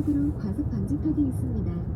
연속으로 과속 방지턱이 있습니다.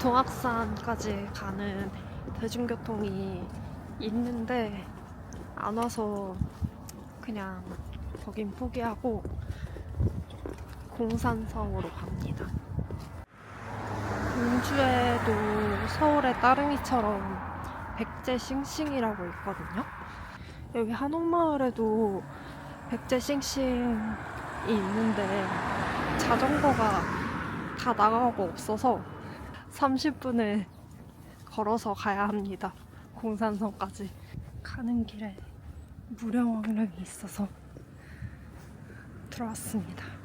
동악산까지 가는 대중교통이 있는데 안 와서 그냥 거긴 포기하고 공산성으로 갑니다. 공주에도 서울의 따릉이처럼 백제 싱싱이라고 있거든요. 여기 한옥마을에도 백제 싱싱이 있는데 자전거가 다 나가고 없어서 30분을 걸어서 가야 합니다. 공산성까지. 가는 길에 무령왕릉이 있어서 들어왔습니다.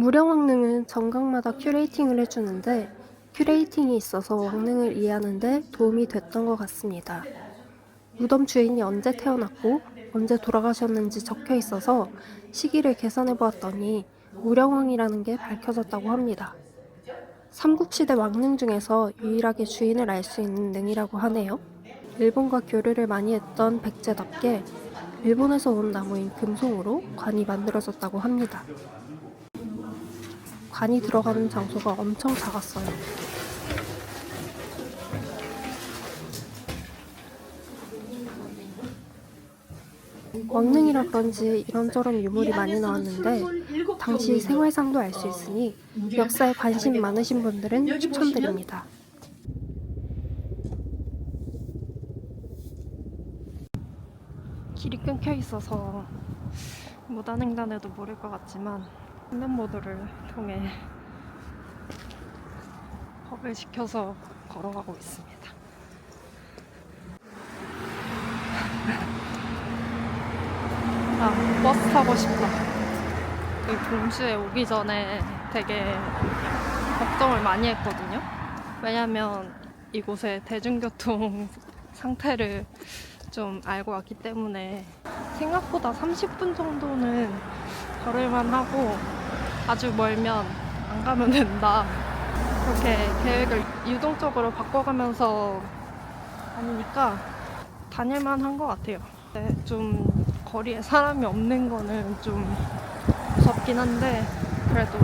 무령 왕릉은 정각마다 큐레이팅을 해주는데 큐레이팅이 있어서 왕릉을 이해하는데 도움이 됐던 것 같습니다. 무덤 주인이 언제 태어났고 언제 돌아가셨는지 적혀 있어서 시기를 계산해 보았더니 무령왕이라는 게 밝혀졌다고 합니다. 삼국시대 왕릉 중에서 유일하게 주인을 알 수 있는 능이라고 하네요. 일본과 교류를 많이 했던 백제답게 일본에서 온 나무인 금송으로 관이 만들어졌다고 합니다. 관이 들어가는 장소가 엄청 작았어요. 왕릉이라 그런지 이런저런 유물이 많이 나왔는데 당시 생활상도 알 수 있으니 역사에 관심 많으신 분들은 추천드립니다. 길이 끊겨 있어서 무단횡단에도 모를 것 같지만 횡단보도를 통해 법을 지켜서 걸어가고 있습니다. 아, 버스 타고 싶다. 그 동시에 오기 전에 되게 걱정을 많이 했거든요. 왜냐면 이곳의 대중교통 상태를 좀 알고 왔기 때문에 생각보다 30분 정도는 걸을만 하고 아주 멀면 안 가면 된다. 그렇게 계획을 유동적으로 바꿔가면서 다니니까 다닐만 한 것 같아요. 네, 좀 거리에 사람이 없는 거는 좀 무섭긴 한데 그래도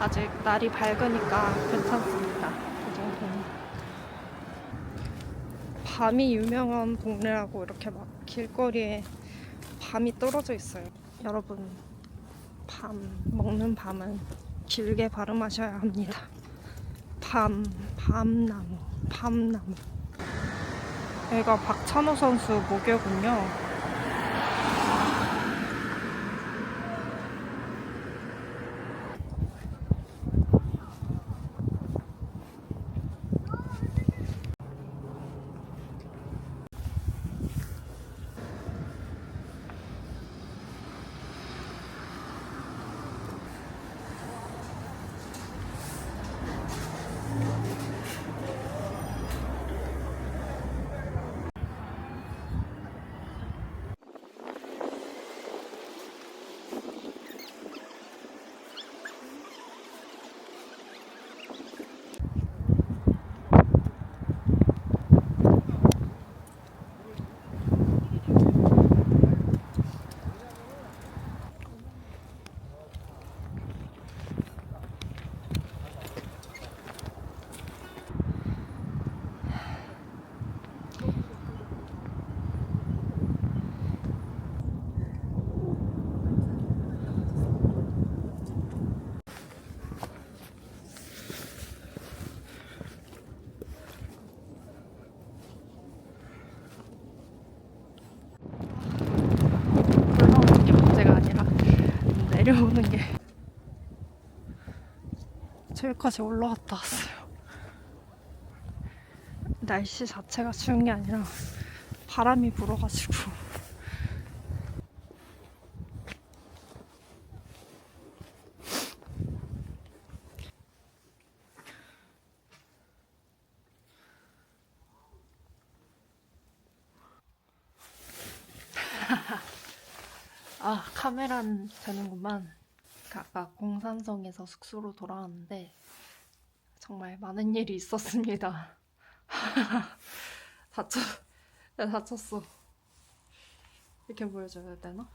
아직 날이 밝으니까 괜찮습니다. 그 정도는. 밤이 유명한 동네라고 이렇게 막 길거리에 밤이 떨어져 있어요. 여러분, 밤, 먹는 밤은 길게 발음하셔야 합니다. 밤, 밤나무, 밤나무. 여기가 박찬호 선수 목요군요. 내려오는 게 저기까지 올라갔다 왔어요. 날씨 자체가 추운 게 아니라 바람이 불어가지고 아 카메라는 되는구만. 그 아까 공산성에서 숙소로 돌아왔는데 정말 많은 일이 있었습니다. 다쳤 야, 다쳤어. 이렇게 보여줘야 되나?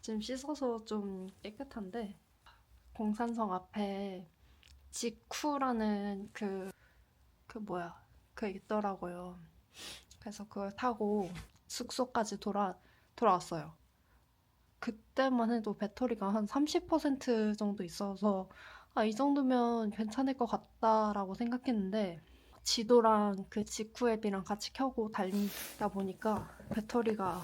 지금 씻어서 좀 깨끗한데 공산성 앞에 직쿠라는 그, 그 뭐야? 그 있더라고요. 그래서 그걸 타고 숙소까지 돌아, 돌아왔어요 그때만 해도 배터리가 한 30% 정도 있어서 아, 이 정도면 괜찮을 것 같다라고 생각했는데 지도랑 그 직후 앱이랑 같이 켜고 달리다 보니까 배터리가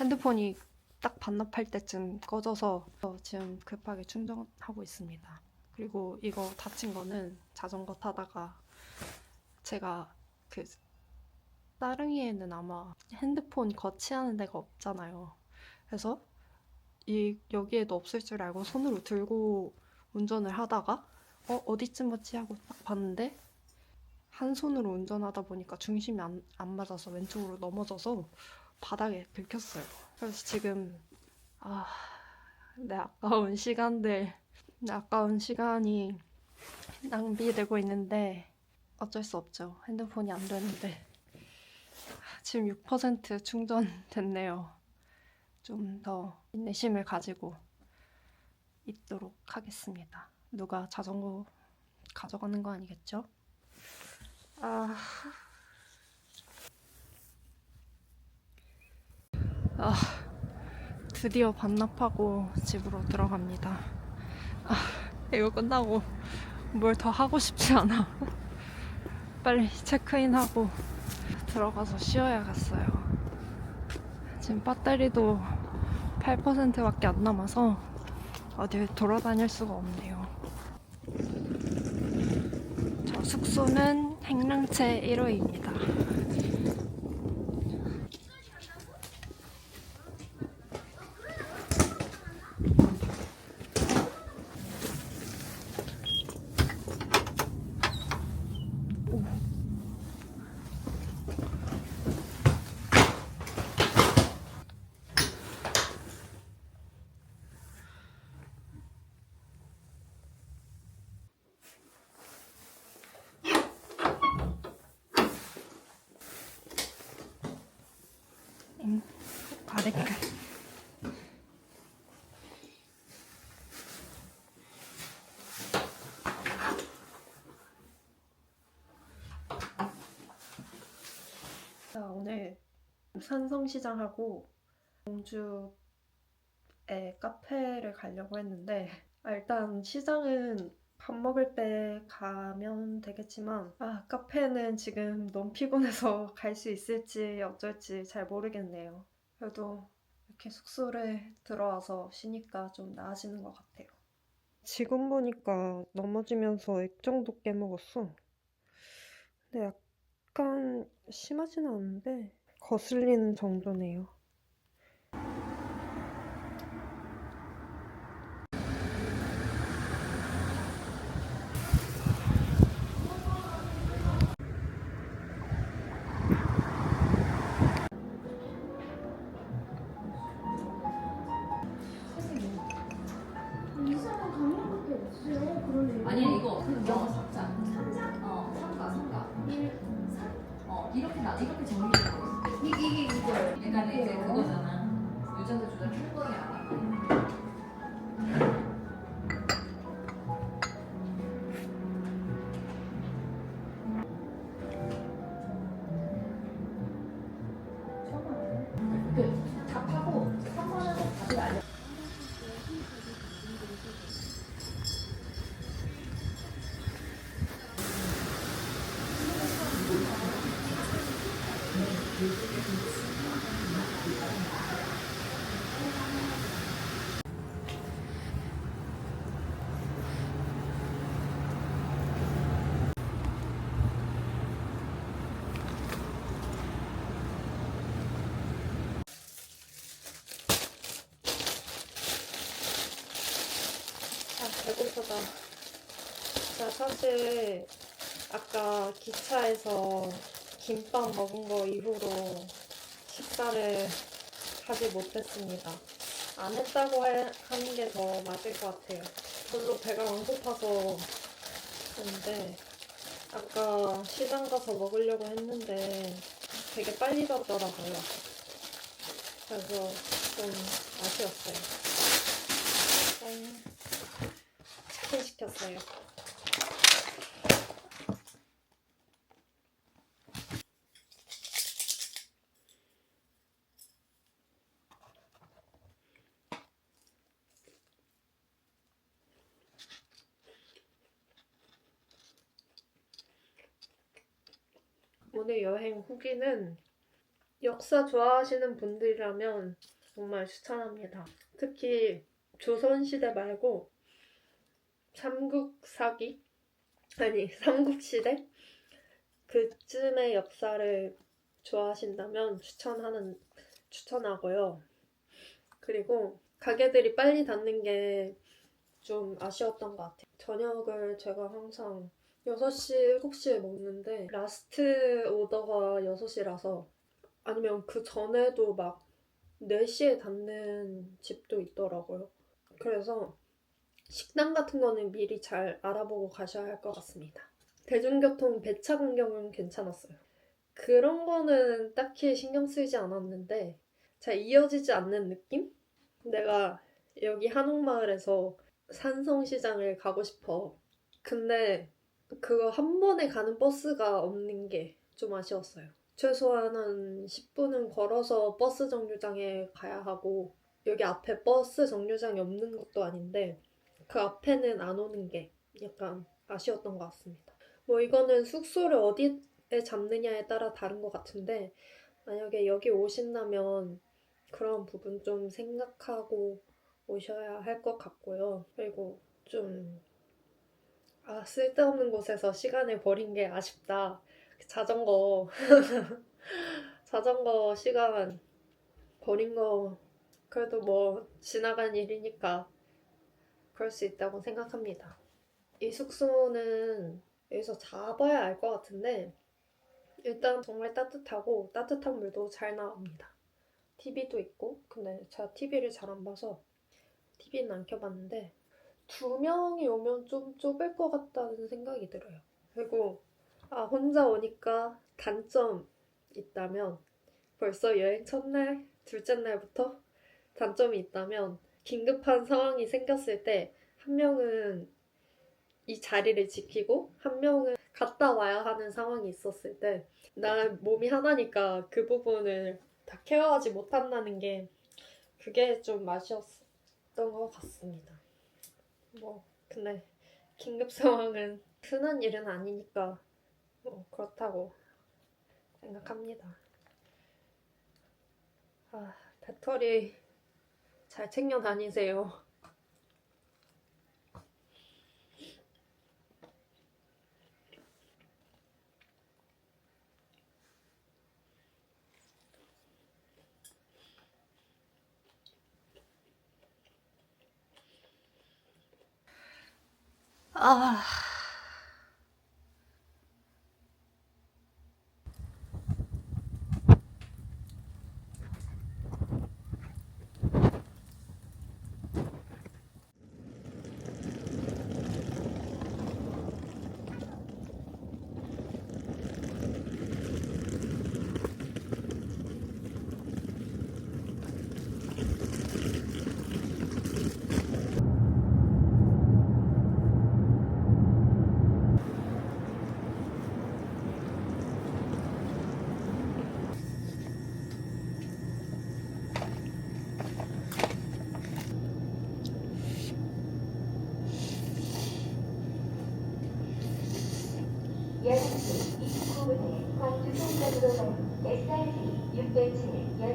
핸드폰이 딱 반납할 때쯤 꺼져서 지금 급하게 충전하고 있습니다. 그리고 이거 다친 거는 자전거 타다가 제가 그 따릉이에는 아마 핸드폰 거치하는 데가 없잖아요. 그래서 이 여기에도 없을 줄 알고 손으로 들고 운전을 하다가 어 어디쯤 맞지 하고 딱 봤는데 한 손으로 운전하다 보니까 중심이 안, 안 맞아서 왼쪽으로 넘어져서 바닥에 긁혔어요. 그래서 지금 아, 내 아까운 시간들, 내 아까운 시간이 낭비되고 있는데 어쩔 수 없죠. 핸드폰이 안 되는데 지금 6% 충전됐네요. 좀 더 인내심을 가지고 있도록 하겠습니다. 누가 자전거 가져가는 거 아니겠죠? 아, 아 드디어 반납하고 집으로 들어갑니다. 아, 이거 끝나고 뭘 더 하고 싶지 않아. 빨리 체크인하고 들어가서 쉬어야겠어요. 지금 배터리도 8%밖에 안 남아서 어딜 돌아다닐 수가 없네요. 저 숙소는 행랑채 1호입니다. 바리클. 자, 오늘 산성시장하고 공주의 카페를 가려고 했는데 아, 일단 시장은 밥 먹을 때 가면 되겠지만 아 카페는 지금 너무 피곤해서 갈 수 있을지 어쩔지 잘 모르겠네요. 그래도 이렇게 숙소를 들어와서 쉬니까 좀 나아지는 것 같아요. 지금 보니까 넘어지면서 액정도 깨먹었어. 근데 약간 심하진 않은데 거슬리는 정도네요. 왔습니다. 자, 사실 아까 기차에서 김밥 먹은 거 이후로 식사를 하지 못했습니다. 안 했다고 해- 하는 게 더 맞을 것 같아요. 별로 배가 안 고파서 그런데 아까 시장 가서 먹으려고 했는데 되게 빨리 닫더라고요. 그래서 좀 아쉬웠어요. 시켰어요. 오늘 여행 후기는 역사 좋아하시는 분들이라면 정말 추천합니다. 특히 조선시대 말고 삼국사기? 아니, 삼국시대? 그쯤의 역사를 좋아하신다면 추천하는, 추천하고요. 그리고 가게들이 빨리 닫는 게 좀 아쉬웠던 것 같아요. 저녁을 제가 항상 6시, 7시에 먹는데 라스트 오더가 6시라서 아니면 그 전에도 막 4시에 닫는 집도 있더라고요. 그래서 식당 같은 거는 미리 잘 알아보고 가셔야 할 것 같습니다. 대중교통 배차 간격은 괜찮았어요. 그런 거는 딱히 신경 쓰이지 않았는데 잘 이어지지 않는 느낌? 내가 여기 한옥마을에서 산성시장을 가고 싶어. 근데 그거 한 번에 가는 버스가 없는 게 좀 아쉬웠어요. 최소한 한 10분은 걸어서 버스 정류장에 가야 하고 여기 앞에 버스 정류장이 없는 것도 아닌데 그 앞에는 안 오는 게 약간 아쉬웠던 것 같습니다. 뭐 이거는 숙소를 어디에 잡느냐에 따라 다른 것 같은데 만약에 여기 오신다면 그런 부분 좀 생각하고 오셔야 할 것 같고요. 그리고 좀 아, 쓸데없는 곳에서 시간을 버린 게 아쉽다. 그 자전거 자전거 시간 버린 거 그래도 뭐 지나간 일이니까 그럴 수 있다고 생각합니다. 이 숙소는 여기서 잡아야 알 것 같은데 일단 정말 따뜻하고 따뜻한 물도 잘 나옵니다. TV도 있고 근데 제가 TV를 잘 안 봐서 TV는 안 켜봤는데 두 명이 오면 좀 좁을 것 같다는 생각이 들어요. 그리고 아 혼자 오니까 단점 있다면 벌써 여행 첫날, 둘째 날부터 단점이 있다면 긴급한 상황이 생겼을 때 한 명은 이 자리를 지키고 한 명은 갔다 와야 하는 상황이 있었을 때나 몸이 하나니까 그 부분을 다 케어하지 못한다는 게 그게 좀 아쉬웠던 것 같습니다. 뭐 근데 긴급 상황은 흔한 일은 아니니까 뭐 그렇다고 생각합니다. 아 배터리 잘 챙겨 다니세요. 아. 열시 29분에 광주 송전으로 가는 SRT 607열